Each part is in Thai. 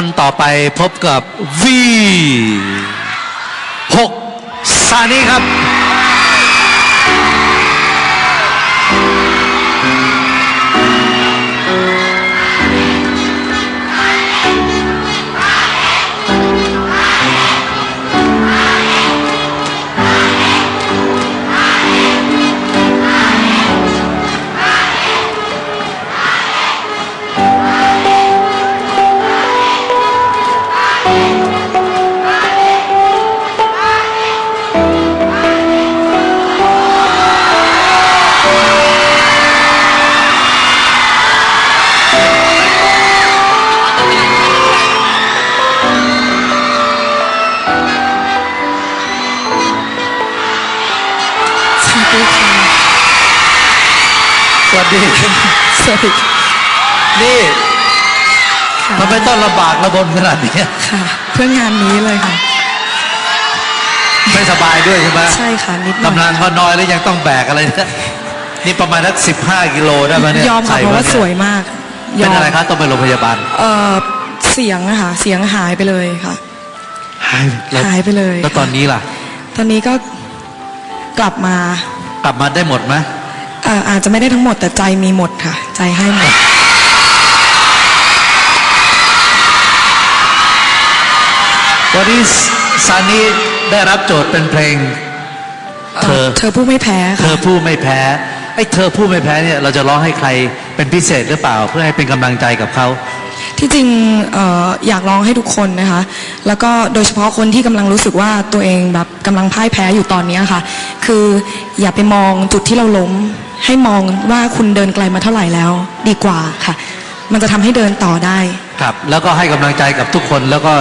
คนต่อไปพบกับ V 6ซานีครับ วัสดีสวัสดีค่ะนี่ค่ะทำไมต้องลำบากระบนขนาดนี้ค่ะ เพื่องานนี้เลยค่ะ ไม่สบายด้วยใช่ไหมใช่ค่ะนิดหน่อยกำลังก็น้อยแล้วยังต้องแบกอะไรเนี่ยนี่ประมาณสักสิบห้ากิโลได้ไหมเนี่ยยอมค่ะใส่เพราะว่าเนี่ยสวยมากเป็นอะไรยมครับต้องไปโรงพยาบาลเอ่อเสียงอะค่ะเสียงหายไปเลยค่ะ หายแล้วหายไปเลยแล้วตอนนี้ล่ะ ตอนนี้ก็กลับมา กลับมาได้หมดไหมเอ่ออาจจะไม่ได้ทั้งหมดแต่ใจมีหมดค่ะ ใจให้หมด วันนี้ซานีได้รับโจทย์เป็นเพลง เธอเธอผู้ไม่แพ้เธค่ะอผู้ไม่แพ้ไอ้เธอผู้ไม่แพ้เนี่ยเราจะร้องให้ใครเป็นพิเศษหรือเปล่า เพื่อให้เป็นกำลังใจกับเขาที่จริงเอ่ออยากร้องให้ทุกคนนะคะ แล้วก็โดยเฉพาะคนที่กำลังรู้สึกว่าตัวเองแบบกำลังพ่ายแพ้อยู่ตอนนี้ค่ะ คืออย่าไปมองจุดที่เราล้ม ให้มองว่าคุณเดินไกลมาเท่าไหร่แล้ว ดีกว่าค่ะ มันจะทำให้เดินต่อได้ ครับ แล้วก็ให้กำลังใจกับทุกคนแล้วก็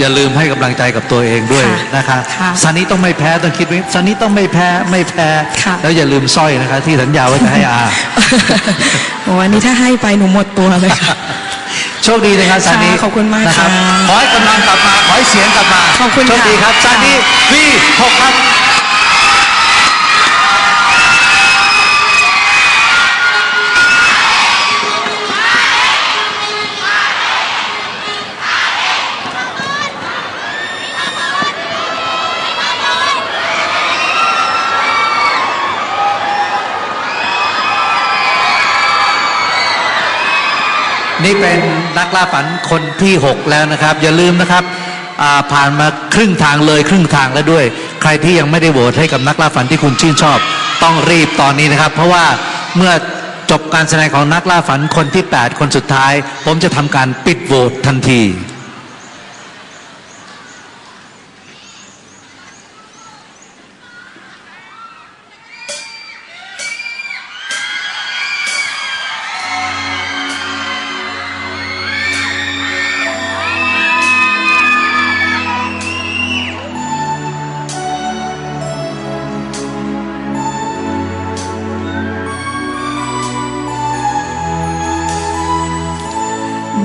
อย่าลืมให้กำลังใจกับตัวเองด้วยค่ะนะคะค่ะซันนี้ต้องไม่แพ้ต้องคิดไว้ซันนี้ต้องไม่แพ้ไม่แพ้ค่ะแล้วอย่าลืมสร้อยนะคะ ที่สัญญาว่าจะให้อาโอ้อันนี้ถ้าให้ไปหนูหมดตัวเลยค่ะโชคดีนะครับซันนี้ค่ะขอบคุณมากนะครับค่ะขอให้กำลังกลับมาขอให้เสียงกลับมาขอบคุณโชคดีค่ะครับซันนี้ค่ะวีหกครับ นี่เป็นนักล่าฝันคนที่ 6 แล้วนะครับ อย่าลืมนะครับผ่านมาครึ่งทางเลยครึ่งทางแล้วด้วย ใครที่ยังไม่ได้โหวตให้กับนักล่าฝันที่คุณชื่นชอบ ต้องรีบตอนนี้นะครับ เพราะว่าเมื่อจบการแสดงของนักล่าฝันคนที่ 8 คนสุดท้าย ผมจะทำการปิดโหวตทันที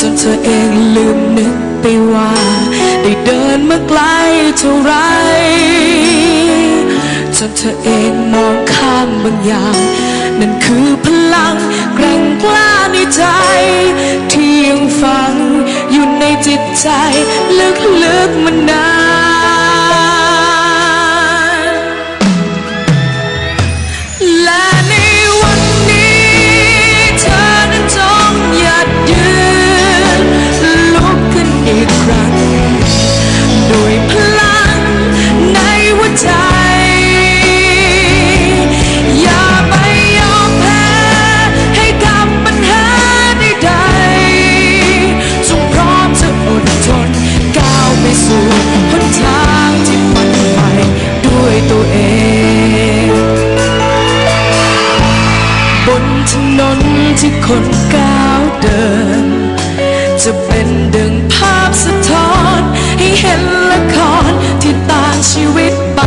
จนเธอเองลืมนึกไปว่า ได้เดินมาไกลเท่าไร จนเธอเองมองข้ามบางอย่าง นั่นคือพลังแกร่งกล้าในใจ ที่ยังฝังอยู่ในจิตใจ ลึกๆมานาน นนที่คนก้าวเดิน จะเป็นดึงภาพสะท้อน ให้เห็นละครที่ต่างชีวิตไป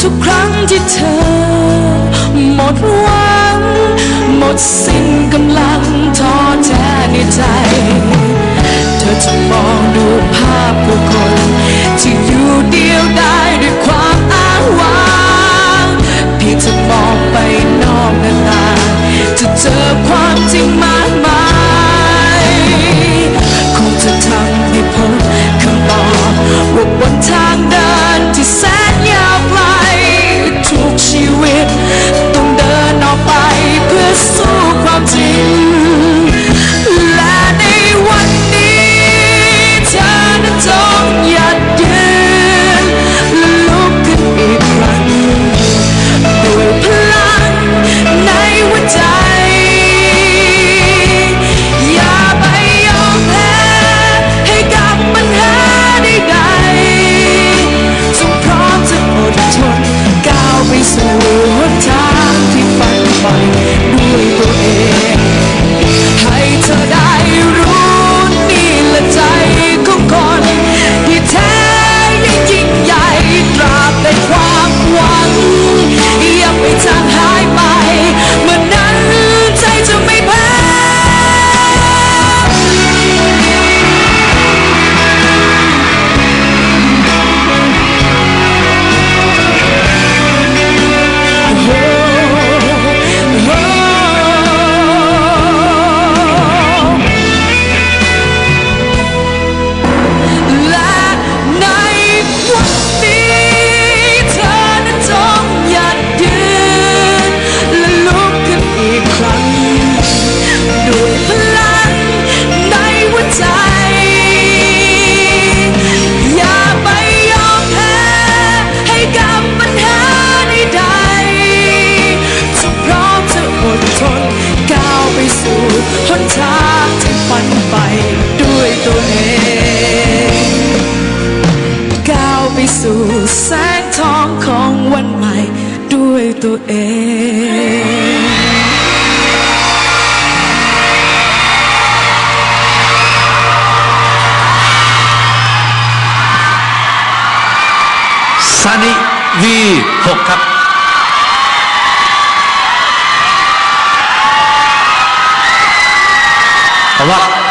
ทุกครั้งที่เธอ หมดหวัง หมดสิ้น แสงทองของวันใหม่ด้วยตัวเองซันิวีหกครับเพว่า